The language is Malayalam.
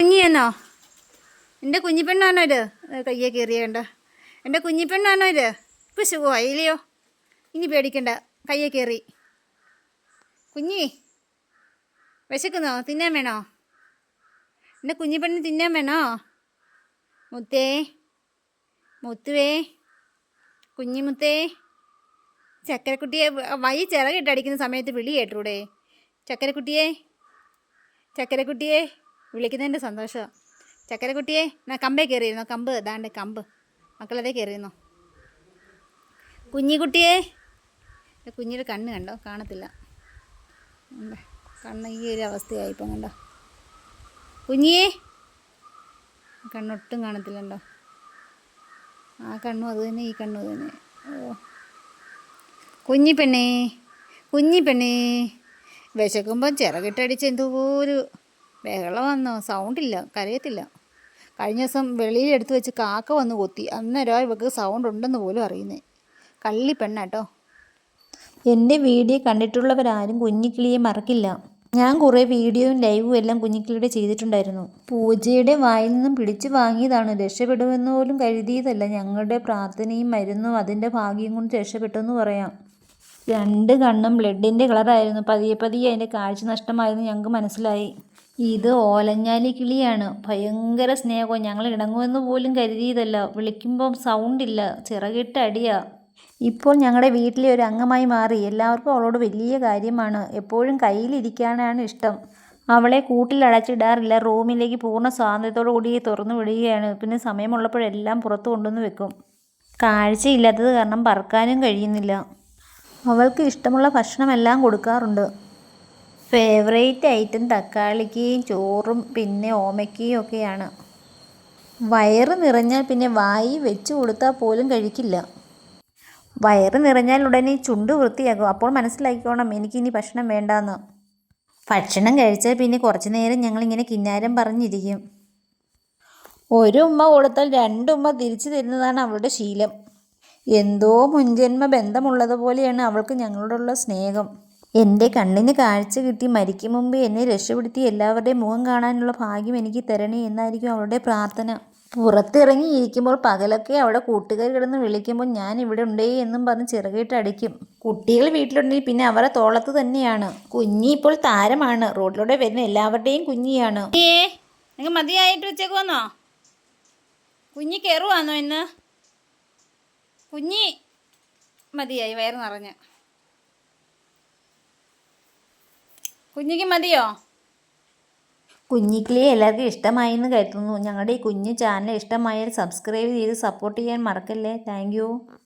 കുഞ്ഞിയെന്നോ? എന്റെ കുഞ്ഞിപ്പെണ്ണാണോ ഇത്? കയ്യെ കയറിയേണ്ട എന്റെ കുഞ്ഞിപ്പെണ്ണാണോ ഇത്? സുഖമായി ഇല്ലയോ ഇനി പേടിക്കണ്ട കയ്യെ കയറി കുഞ്ഞി വിശക്കുന്നോ? തിന്നാൻ വേണോ? എന്റെ കുഞ്ഞിപ്പെണ്ണ് തിന്നാൻ വേണോ? മുത്തേ മുത്തുവേ കുഞ്ഞിമുത്തേ. ചക്കരക്കുട്ടിയെ വൈ ചിറകിട്ടടിക്കുന്ന സമയത്ത് വിളി കേട്ടൂടെ? ചക്കരക്കുട്ടിയെ ചക്കരക്കുട്ടിയെ. വിളിക്കുന്നതിന്റെ സന്തോഷമാണ് ചക്കരക്കുട്ടിയെ എന്നാ കമ്പേ കയറിയിരുന്നോ? കമ്പ് ഇതാണ്ട് കമ്പ്. മക്കളതേ കയറിയിരുന്നോ? കുഞ്ഞിക്കുട്ടിയെ. കുഞ്ഞിയുടെ കണ്ണ് കണ്ടോ? കാണത്തില്ല. കണ്ണ് ഈ ഒരു അവസ്ഥയായി ഇപ്പം കണ്ടോ? കുഞ്ഞിയെ. കണ്ണൊട്ടും കാണത്തില്ലണ്ടോ ആ കണ്ണും അത് തന്നെ ഈ കണ്ണും അത് തന്നെ. ഓ. കുഞ്ഞി പെണ്ണേ കുഞ്ഞി പെണ്ണേ ചിറകിട്ടടിച്ച് എന്തോ ഒരു ബഹളം വന്നോ? സൗണ്ടില്ല. കരയത്തില്ല. കഴിഞ്ഞ ദിവസം വെളിയിൽ എടുത്തു വെച്ച് കാക്ക വന്ന് കൊത്തി. അന്നേരം ഇവക്ക് സൗണ്ട് ഉണ്ടെന്ന് പോലും അറിയുന്നേ. കള്ളി പെണ്ണാട്ടോ. എന്റെ വീഡിയോ കണ്ടിട്ടുള്ളവരാരും കുഞ്ഞിക്കിളിയെ മറക്കില്ല. ഞാൻ കുറേ വീഡിയോയും ലൈവും എല്ലാം കുഞ്ഞിക്കിളിയുടെ ചെയ്തിട്ടുണ്ടായിരുന്നു. പൂജയുടെ വായിൽ നിന്നും പിടിച്ചു വാങ്ങിയതാണ്. രക്ഷപ്പെടുമെന്ന് പോലും കരുതിയതല്ല. ഞങ്ങളുടെ പ്രാർത്ഥനയും മരുന്നും അതിന്റെ ഭാഗ്യം കൊണ്ട് രക്ഷപ്പെട്ടെന്ന് പറയാം. രണ്ട് കണ്ണും ബ്ലഡിന്റെ കളറായിരുന്നു. പതിയെ പതിയെ അതിന്റെ കാഴ്ച നഷ്ടമായിരുന്നു ഞങ്ങൾക്ക് മനസ്സിലായി. ഇത് ഓലഞ്ഞാലി കിളിയാണ്. ഭയങ്കര സ്നേഹം. ഞങ്ങൾ ഇണങ്ങുമെന്ന് പോലും കരുതിയതല്ല. വിളിക്കുമ്പം സൗണ്ടില്ല ചിറകിട്ട് അടിയാ. ഇപ്പോൾ ഞങ്ങളുടെ വീട്ടിലെ ഒരു അംഗമായി മാറി. എല്ലാവർക്കും അവളോട് വലിയ കാര്യമാണ്. എപ്പോഴും കയ്യിലിരിക്കാനാണ് ഇഷ്ടം. അവളെ കൂട്ടിലടച്ചിടാറില്ല റൂമിലേക്ക് പൂർണ സ്വാതന്ത്ര്യത്തോടു കൂടി തുറന്നു വിടുകയാണ്. പിന്നെ സമയമുള്ളപ്പോഴെല്ലാം പുറത്തു കൊണ്ടുവന്ന് വെക്കും. കാഴ്ചയില്ലാത്തത് കാരണം പറക്കാനും കഴിയുന്നില്ല. അവൾക്ക് ഇഷ്ടമുള്ള ഭക്ഷണമെല്ലാം കൊടുക്കാറുണ്ട്. ഫേവറേറ്റ് ഐറ്റം തക്കാളിക്കയും ചോറും പിന്നെ ഓമയ്ക്കയും ഒക്കെയാണ്. വയറ് നിറഞ്ഞാൽ പിന്നെ വായി വെച്ച് കൊടുത്താൽ പോലും കഴിക്കില്ല. വയറ് നിറഞ്ഞാൽ ഉടനെ ചുണ്ട് വൃത്തിയാക്കും. അപ്പോൾ മനസ്സിലാക്കിക്കോണം എനിക്കിനി ഭക്ഷണം വേണ്ടാന്ന്. ഭക്ഷണം കഴിച്ചാൽ പിന്നെ കുറച്ച് നേരം ഞങ്ങളിങ്ങനെ കിന്നാരം പറഞ്ഞിരിക്കും. ഒരു ഉമ്മ കൊടുത്താൽ രണ്ടുമ്മ തിരിച്ചു തരുന്നതാണ് അവളുടെ ശീലം. എന്തോ മുൻജന്മ ബന്ധമുള്ളതുപോലെയാണ് അവൾക്ക് ഞങ്ങളോടുള്ള സ്നേഹം. എന്റെ കണ്ണിന് കാഴ്ച കിട്ടി മരിക്കും മുമ്പ് എന്നെ രക്ഷപ്പെടുത്തി എല്ലാവരുടെയും മുഖം കാണാനുള്ള ഭാഗ്യം എനിക്ക് തരണേ എന്നായിരിക്കും അവളുടെ പ്രാർത്ഥന. പുറത്തിറങ്ങി ഇരിക്കുമ്പോൾ പകലൊക്കെ അവിടെ കൂട്ടുകാർ കിടന്ന് വിളിക്കുമ്പോൾ ഞാൻ ഇവിടെ ഉണ്ടേ എന്നും പറഞ്ഞ് ചിറകിട്ട് അടിക്കും. കുട്ടികൾ വീട്ടിലുണ്ടെങ്കിൽ പിന്നെ അവരെ തോളത്ത് തന്നെയാണ്. കുഞ്ഞി ഇപ്പോൾ താരമാണ്. റോഡിലൂടെ വരുന്ന എല്ലാവരുടെയും കുഞ്ഞിയാണ്. മതിയായിട്ട് വെച്ചേക്കുവന്നോ കുഞ്ഞി കയറുവാന്നോ ഇന്ന്? കുഞ്ഞി മതിയായി വയറ് നിറഞ്ഞ്. കുഞ്ഞിക്ക് മതിയോ? കുഞ്ഞിക്കിലേ എല്ലാവർക്കും ഇഷ്ടമായി എന്ന് കരുതുന്നു. ഞങ്ങളുടെ ഈ കുഞ്ഞു ചാനൽ ഇഷ്ടമായാൽ സബ്സ്ക്രൈബ് ചെയ്ത് സപ്പോർട്ട് ചെയ്യാൻ മറക്കല്ലേ? താങ്ക്